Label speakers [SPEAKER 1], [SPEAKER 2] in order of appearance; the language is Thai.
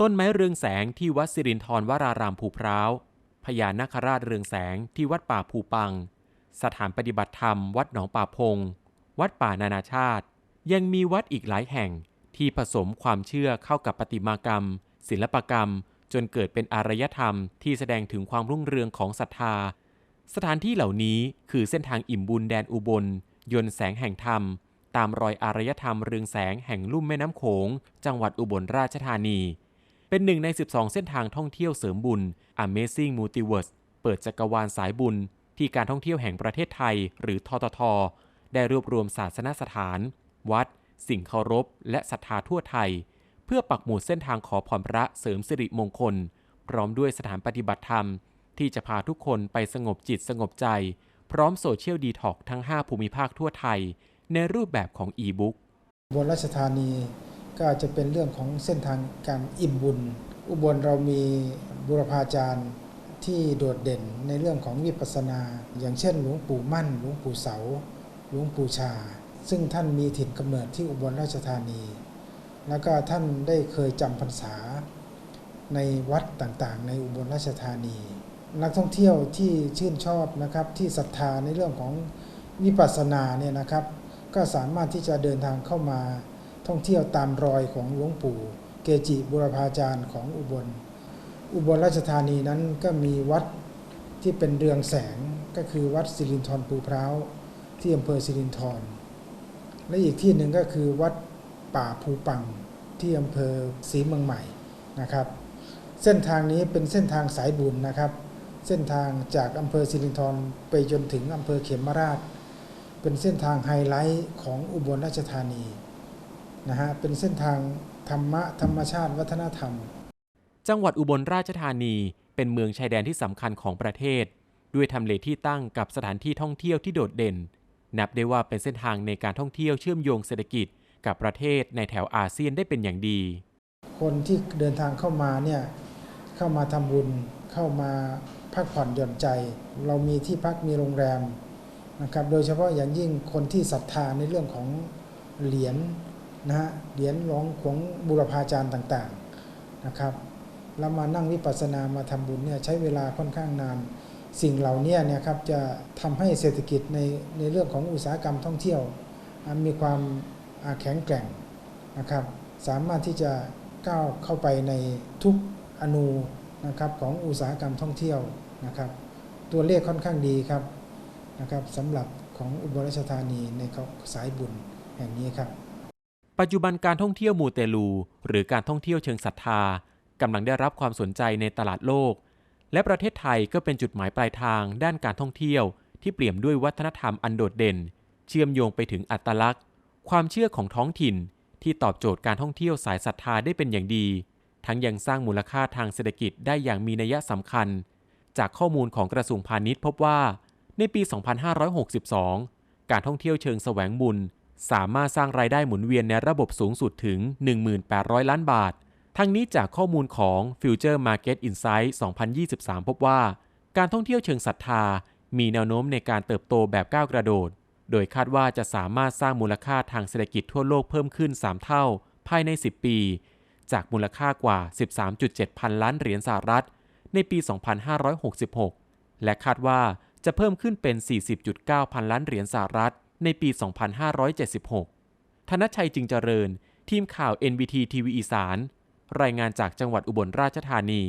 [SPEAKER 1] ต้นไม้เรืองแสงที่วัดสิรินทรวรารามภูพร้าว พญานาคราชเรืองแสงที่วัดป่าภูปัง สถานปฏิบัติธรรมวัดหนองป่าพง วัดป่านานาชาติ ยังมีวัดอีกหลายแห่งที่ผสมความเชื่อเข้ากับปฏิมากรรม ศิลปกรรม จนเกิดเป็นอารยธรรมที่แสดงถึงความรุ่งเรืองของศรัทธา สถานที่เหล่านี้คือเส้นทางอิ่มบุญแดนอุบล ยนแสงแห่งธรรม ตามรอยอารยธรรมเรืองแสงแห่งลุ่มแม่น้ำโขง จังหวัดอุบลราชธานี เป็นหนึ่งใน 12 เส้นทางท่องเที่ยวเสริมบุญ Amazing Multiverse เปิดจักรวาลสายบุญ ที่การท่องเที่ยวแห่งประเทศไทย หรือททท ได้รวบรวมศาสนสถาน วัด สิ่งเคารพ และศรัทธาทั่วไทย เพื่อปักหมุดเส้นทางขอพรพระเสริมสิริมงคล พร้อมด้วยสถานปฏิบัติธรรม ที่จะพาทุกคนไปสงบจิตสงบใจ พร้อมโซเชียลดีท็อกทั้ง 5 ภูมิภาคทั่วไทย ในรูปแบบของอีบุ๊ก
[SPEAKER 2] บลราชธานี ก็จจะเป็นเรื่องของเส้นทางการอิ่มบุญ อุบลเรามีบุรพาจารย์ที่โดดเด่นในเรื่องของวิปัสสนา อย่างเช่น หลวงปู่มั่น หลวงปู่เสา หลวงปู่ชา ซึ่งท่านมีถิ่นกำเนิดที่อุบลราชธานี แล้วก็ท่านได้เคยจำพรรษาในวัดต่างๆ ในอุบลราชธานี นักท่องเที่ยวที่ชื่นชอบนะครับที่ศรัทธาในเรื่องของวิปัสสนาเนี่ยนะครับ ก็สามารถที่จะเดินทางเข้ามา ท่องเที่ยวตามรอยของหลวงปู่ เกจิบุรพาจารย์ของอุบล อุบลราชธานีนั้นก็มีวัดที่เป็นเรืองแสงก็คือวัดสิรินธรภูพร้าวที่อำเภอสิรินธรและอีกที่หนึ่งก็คือวัดป่าภูปังที่อำเภอศรีเมืองใหม่นะครับ เส้นทางนี้เป็นเส้นทางสายบุญนะครับ เส้นทางจากอำเภอสิรินธรไปจนถึงอำเภอเขมราช เป็นเส้นทางไฮไลท์ของอุบลราชธานี นะฮะเป็นเส้นทางธรรมะธรรมชาติวัฒนธรรม
[SPEAKER 1] จังหวัดอุบลราชธานีเป็นเมืองชายแดนที่สำคัญของประเทศ ด้วยทำเลที่ตั้งกับสถานที่ท่องเที่ยวที่โดดเด่น นับได้ว่าเป็นเส้นทางในการท่องเที่ยวเชื่อมโยงเศรษฐกิจกับประเทศในแถวอาเซียนได้เป็นอย่างดี
[SPEAKER 2] คนที่เดินทางเข้ามาเนี่ยเข้ามาทำบุญเข้ามาพักผ่อนหย่อนใจ เรามีที่พักมีโรงแรมนะครับโดยเฉพาะอย่างยิ่งคนที่ศรัทธาในเรื่องของเหรียญ นะฮะเหรียญหลวงของบุรพาจารย์ต่างๆนะครับแล้วมานั่งวิปัสสนามาทำบุญเนี่ยใช้เวลาค่อนข้างนาน สิ่งเหล่านี้เนี่ยครับจะทำให้เศรษฐกิจในในเรื่องของอุตสาหกรรมท่องเที่ยว มีความแข็งแกร่งนะครับ สามารถที่จะก้าวเข้าไปในทุกอนูนะครับของอุตสาหกรรมท่องเที่ยวนะครับ ตัวเลขค่อนข้างดีครับนะครับสำหรับของอุบลราชธานีในสายบุญแห่งนี้ครับ
[SPEAKER 1] ปัจจุบันการท่องเที่ยวมูเตลู หรือการท่องเที่ยวเชิงศรัทธากำลังได้รับความสนใจในตลาดโลก และประเทศไทยก็เป็นจุดหมายปลายทางด้านการท่องเที่ยว ที่เปี่ยมด้วยวัฒนธรรมอันโดดเด่น เชื่อมโยงไปถึงอัตลักษณ์ ความเชื่อของท้องถิ่น ที่ตอบโจทย์การท่องเที่ยวสายศรัทธาได้เป็นอย่างดี ทั้งยังสร้างมูลค่าทางเศรษฐกิจได้อย่างมีนัยสำคัญ จากข้อมูลของกระทรวงพาณิชย์พบว่า ในปี 2562 การท่องเที่ยวเชิงแสวงบุญ สามารถสร้างรายได้หมุนเวียนในระบบสูงสุดถึง 1,800 ล้านบาท ทั้งนี้จากข้อมูลของ Future Market Insight 2023 พบว่า การท่องเที่ยวเชิงศรัทธา มีแนวโน้มในการเติบโตแบบก้าวกระโดด โดยคาดว่าจะสามารถสร้างมูลค่าทางเศรษฐกิจทั่วโลกเพิ่มขึ้น 3 เท่า ภายใน 10 ปี จากมูลค่ากว่า 13.7 พันล้านเหรียญสหรัฐ ในปี 2566 และคาดว่าจะเพิ่มขึ้นเป็น 40.9 พันล้านเหรียญสหรัฐ ในปี 2576 ธนชัยจึงเจริญ ทีมข่าว NBT ทีวีอีสาน รายงานจากจังหวัดอุบลราชธานี